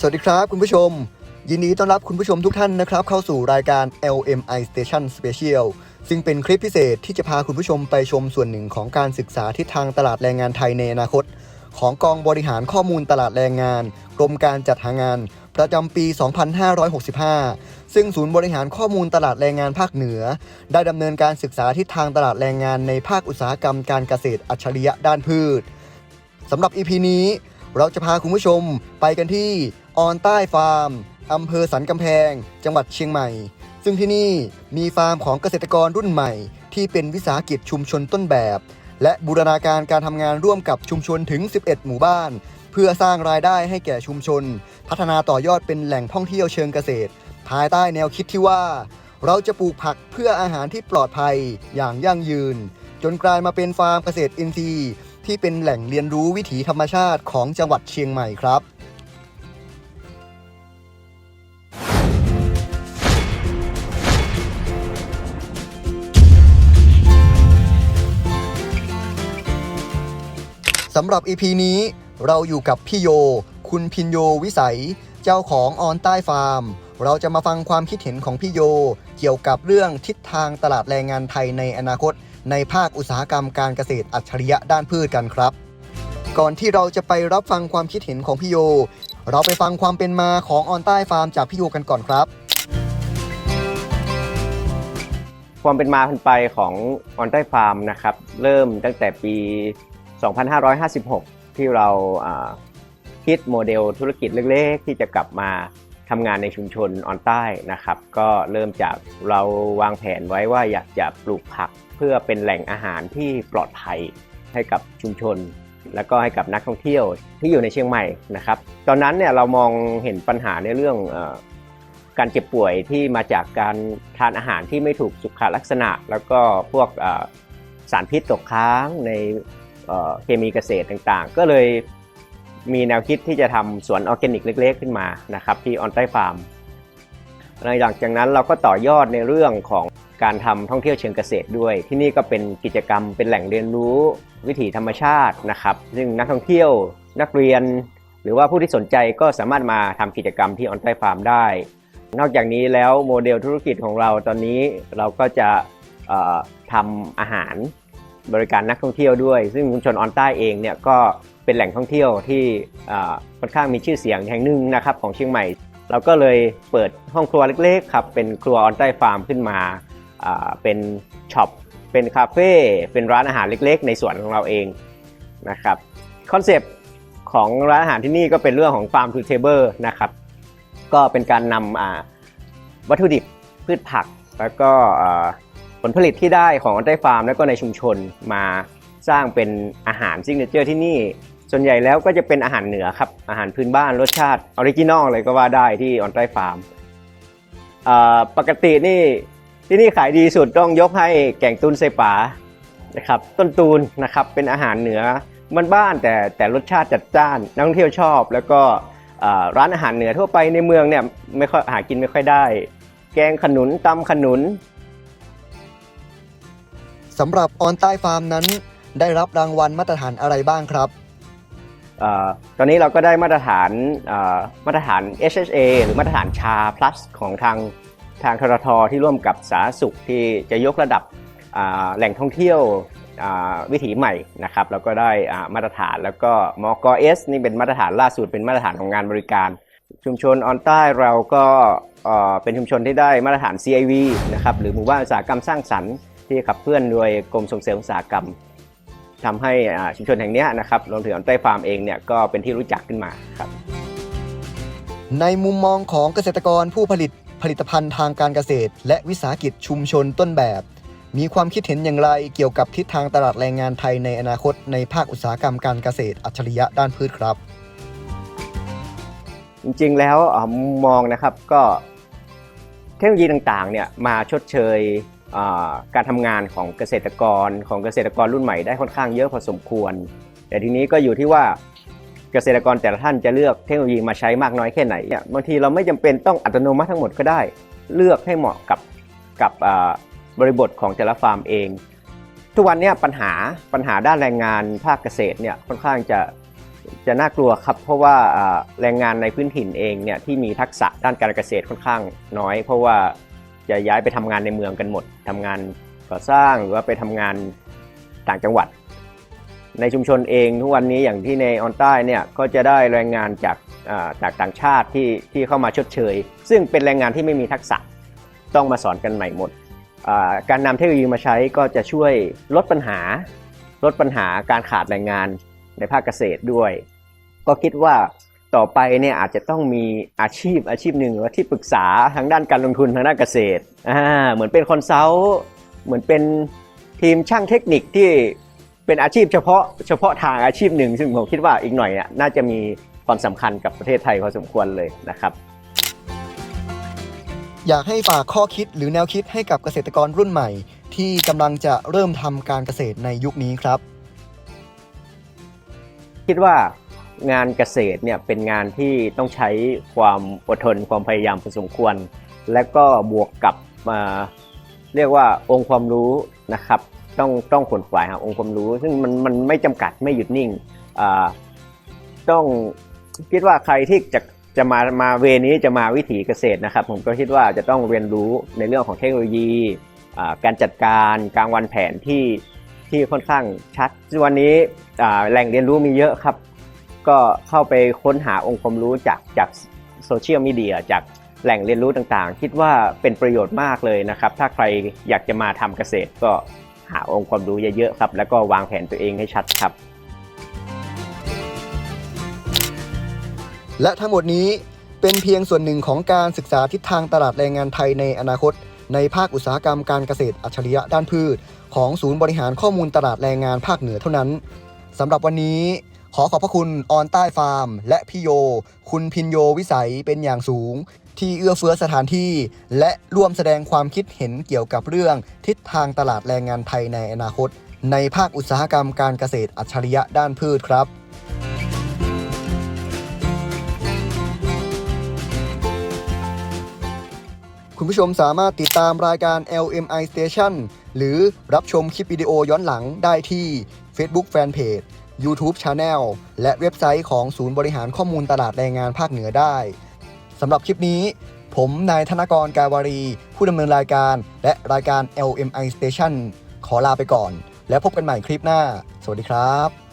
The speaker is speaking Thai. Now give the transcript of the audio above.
สวัสดีครับคุณผู้ชม ยินดีต้อนรับคุณผู้ชมทุกท่านนะครับ เข้าสู่รายการ LMI Station Special ซึ่งเป็นคลิปพิเศษที่จะพาคุณผู้ชมไปชมส่วนหนึ่งของการศึกษาทิศทางตลาดแรงงานไทยในอนาคต ของกองบริหารข้อมูลตลาดแรงงาน กรมการจัดหางาน ประจำปี 2565 ซึ่งศูนย์บริหารข้อมูลตลาดแรงงานภาคเหนือ ได้ดำเนินการศึกษาทิศทางตลาดแรงงานในภาคอุตสาหกรรมการเกษตรอัจฉริยะด้านพืชสำหรับ EP นี้ เราจะพาคุณผู้ชมไปกันที่ออนใต้ฟาร์มอำเภอสันกำแพง จังหวัดเชียงใหม่ ซึ่งที่นี่มีฟาร์มของเกษตรกรรุ่นใหม่ ที่เป็นวิสาหกิจชุมชนต้นแบบ และบูรณาการการทำงานร่วมกับชุมชนถึง 11 หมู่บ้าน เพื่อสร้างรายได้ให้แก่ชุมชน พัฒนาต่อยอดเป็นแหล่งท่องเที่ยวเชิงเกษตร ภายใต้แนวคิดที่ว่า เราจะปลูกผักเพื่ออาหารที่ปลอดภัยอย่างยั่งยืน จนกลายมาเป็นฟาร์มเกษตรอินทรีย์ ที่เป็นแหล่งเรียนรู้วิถีธรรมชาติของจังหวัดเชียงใหม่ครับสำหรับ EP นี้เราอยู่กับพี่โย คุณพินโยวิสัย เจ้าของออนใต้ฟาร์ม เราจะมาฟังความคิดเห็นของพี่โย เกี่ยวกับเรื่องทิศทางตลาดแรงงานไทยในอนาคต ในภาคอุตสาหกรรมการเกษตรอัจฉริยะด้านพืชกันครับ ก่อนที่เราจะไปรับฟังความคิดเห็นของพี่โย เราไปฟังความเป็นมาของออนใต้ฟาร์มจากพี่โยกันก่อนครับ ความเป็นมาเป็นไปของออนไ f ฟาร์มนะครับ เริ่มตั้งแต่ปี 2556 ที่เราอ่าคิดโมเดลธุรกิจเล็กๆ ที่จะกลับมา ทำงานในชุมชนออนใต้นะครับ ก็เริ่มจากเราวางแผนไว้ว่าอยากจะปลูกผักเพื่อเป็นแหล่งอาหารที่ปลอดภัยให้กับชุมชน แล้วก็ให้กับนักท่องเที่ยวที่อยู่ในเชียงใหม่นะครับ ตอนนั้นเนี่ยเรามองเห็นปัญหาในเรื่องอการเจ็บป่วยที่มาจากการทานอาหารที่ไม่ถูกสุขลักษณะ แล้วก็พวกสารพิษตกค้างในเคมีเกษตรต่างๆ ก็เลย มีแนวคิดที่จะทำสวนออร์แกนิกเล็ก ๆ ขึ้นมานะครับที่ออนไต้ฟาร์มหลังจากนั้นเราก็ต่อยอดในเรื่องของการทำท่องเที่ยวเชิงเกษตรด้วย ที่นี่ก็เป็นกิจกรรมเป็นแหล่งเรียนรู้วิถีธรรมชาตินะครับซึ่งนักท่องเที่ยวนักเรียน หรือว่าผู้ที่สนใจก็สามารถมาทำกิจกรรมที่ออนไต้ฟาร์มได้ นอกจากนี้แล้วโมเดลธุรกิจของเราตอนนี้เราก็จะทำอาหารบริการนักท่องเที่ยวด้วย ซึ่งชุมชนออนใต้เองเนี่ยก็ เป็นแหล่งท่องเที่ยวที่ค่อนข้างมีชื่อเสียงแห่งหนึ่งนะครับของเชียงใหม่ เราก็เลยเปิดห้องครัวเล็กๆครับเป็นครัวออนใต้ฟาร์มขึ้นมาเป็นช็อปเป็นคาเฟ่เป็นร้านอาหารเล็กๆ ในสวนของเราเองนะครับคอนเซปต์ของร้านอาหารที่นี่ก็เป็นเรื่องของ Farm to Table นะครับก็เป็นการนำวัตถุดิบพืชผัก แล้วก็ผลผลิตที่ได้ของออนไต้ฟาร์ม แล้วก็ในชุมชนมา สร้างเป็นอาหารซิกเนเจอร์ที่นี่ส่วนใหญ่แล้วก็จะเป็นอาหารเหนือครับ อาหารพื้นบ้านรสชาติออริจินอลเลยก็ว่าได้ที่ออนไต้ฟาร์มปกตินี่ที่นี่ขายดีสุดต้องยกให้แกงตุนไซป๋านะครับต้นตูนนะครับเป็นอาหารเหนือมันบ้านแต่แต่รสชาติจัดจ้านนักท่องเที่ยวชอบ แล้วก็ร้านอาหารเหนือทั่วไปในเมืองเนี่ยไม่ค่อยหากินไม่ค่อยได้ แกงขนุนตำขนุนสำหรับออนใต้ฟาร์มนั้น ได้รับรางวัลมาตรฐานอะไรบ้างครับอตอนนี้เราก็ได้มาตรฐานอ่ามาตรฐาน HHA หรือมาตรฐานชา plus ของทางทางทรทที่ร่วมกับสาธารณสุขที่จะยกระดับอ่าแหล่งท่องเที่ยวอ่าวิถีใหม่นะครับแล้วก็ได้อ่ามาตรฐานแล้วก็มกสนี่เป็นมาตรฐานล่าสุดเป็นมาตรฐานของงานบริการ ชุมชนออนใต้เราก็เอ่อเป็นชุมชนที่ได้มาตรฐาน CIV นะครับหรือหมู่บ้านอุตสาหกรรมสร้างสรรค์ที่ขับเคลื่อนโดยกรมส่งเสริมอุตสาหกรรม ทำให้อ่าชุมชนแห่งเนี้ยนะครับรวมถึงออนใต้ฟาร์มเองเนี่ยก็เป็นที่รู้จักขึ้นมาครับ ในมุมมองของเกษตรกรผู้ผลิตผลิตภัณฑ์ทางการเกษตร และวิสาหกิจชุมชนต้นแบบ มีความคิดเห็นอย่างไรเกี่ยวกับทิศทางตลาดแรงงานไทยในอนาคตในภาคอุตสาหกรรมการเกษตรอัจฉริยะด้านพืชครับ จริงๆแล้วอ่ามุมมองนะครับก็เทคโนโลยีต่างๆเนี่ยมาชดเชยอ่า การทำงานของเกษตรกรของเกษตรกรรุ่นใหม่ได้ค่อนข้างเยอะพอสมควร แต่ทีนี้ก็อยู่ที่ว่าเกษตรกรแต่ละท่านจะเลือกเทคโนโลยีมาใช้มากน้อยแค่ไหนเนี่ยบางทีเราไม่จำเป็นต้องอัตโนมัติทั้งหมดก็ได้ เลือกให้เหมาะกับกับบริบทของแต่ละฟาร์มเอง ทุกวันนี้ปัญหาปัญหาด้านแรงงานภาคเกษตรเนี่ยค่อนข้างจะจะน่ากลัวครับเพราะว่าแรงงานในพื้นถิ่นเองเนี่ยที่มีทักษะด้านการเกษตรค่อนข้างน้อย เพราะว่า จะย้ายไปทำงานในเมืองกันหมดทำงานก่อสร้างหรือว่าไปทำงานต่างจังหวัด ในชุมชนเองทุกวันนี้อย่างที่ในออนใต้เนี่ยก็จะได้แรงงานจากจากต่างชาติที่ที่เข้ามาชดเชย ซึ่งเป็นแรงงานที่ไม่มีทักษะต้องมาสอนกันใหม่หมด การนำเทคโนโลยีมาใช้ก็จะช่วยลดปัญหา ลดปัญหาการขาดแรงงานในภาคเกษตรด้วย ก็คิดว่า ต่อไปเนี่ยอาจจะต้องมีอาชีพอาชีพหนึ่งหรือว่าที่ปรึกษาทางด้านการลงทุนทางด้านเกษตรอ่าเหมือนเป็นคอนซัลท์เหมือนเป็นทีมช่างเทคนิคที่เป็นอาชีพเฉพาะเฉพาะทางอาชีพหนึ่ง ซึ่งผมคิดว่าอีกหน่อยเนี่ยน่าจะมีความสำคัญกับประเทศไทยพอสมควรเลยนะครับ อยากให้ฝากข้อคิดหรือแนวคิดให้กับเกษตรกรรุ่นใหม่ ที่กำลังจะเริ่มทำการเกษตรในยุคนี้ครับ คิดว่า งานเกษตรเนี่ยเป็นงานที่ต้องใช้ความอดทนความพยายามพอสมควร และก็บวกกับมาเรียกว่าองค์ความรู้นะครับ ต้องต้องขวนขวายหาองค์ความรู้ ซึ่งมันมันไม่จำกัดไม่หยุดนิ่งต้องคิดว่าใครที่จะจะมามาเวนี้จะมาวิถีเกษตรนะครับ ผมก็คิดว่าจะต้องเรียนรู้ในเรื่องของเทคโนโลยีการจัดการการวางแผนที่ที่ค่อนข้างชัดวันนี้แหล่งเรียนรู้มีเยอะครับ ก็เข้าไปค้นหาองค์ความรู้จากจากโซเชียลมีเดียจากแหล่งเรียนรู้ต่างๆ คิดว่าเป็นประโยชน์มากเลยนะครับ ถ้าใครอยากจะมาทำเกษตรก็หาองค์ความรู้เยอะๆครับ แล้วก็วางแผนตัวเองให้ชัดครับ และทั้งหมดนี้เป็นเพียงส่วนหนึ่งของการศึกษาทิศทางตลาดแรงงานไทยในอนาคต ในภาคอุตสาหกรรมการเกษตรอัจฉริยะด้านพืช ของศูนย์บริหารข้อมูลตลาดแรงงานภาคเหนือเท่านั้นสำหรับวันนี้ ขอขอบพระคุณออนใต้ฟาร์ม และพี่โย คุณพินโยวิสัยเป็นอย่างสูง ที่เอื้อเฟื้อสถานที่ และร่วมแสดงความคิดเห็นเกี่ยวกับเรื่อง ทิศทางตลาดแรงงานไทยในอนาคต ในภาคอุตสาหกรรมการเกษตรอัจฉริยะด้านพืชครับคุณผู้ชมสามารถติดตามรายการ LMI Station หรือรับชมคลิปวิดีโอย้อนหลังได้ที่ Facebook Fanpage YouTube Channel และเว็บไซต์ของศูนย์บริหารข้อมูลตลาดแรงงานภาคเหนือได้สำหรับคลิปนี้ ผมนายธนกรกาวารี ผู้ดำเนินรายการ และรายการ LMI Station ขอลาไปก่อน แล้วพบกันใหม่คลิปหน้า สวัสดีครับ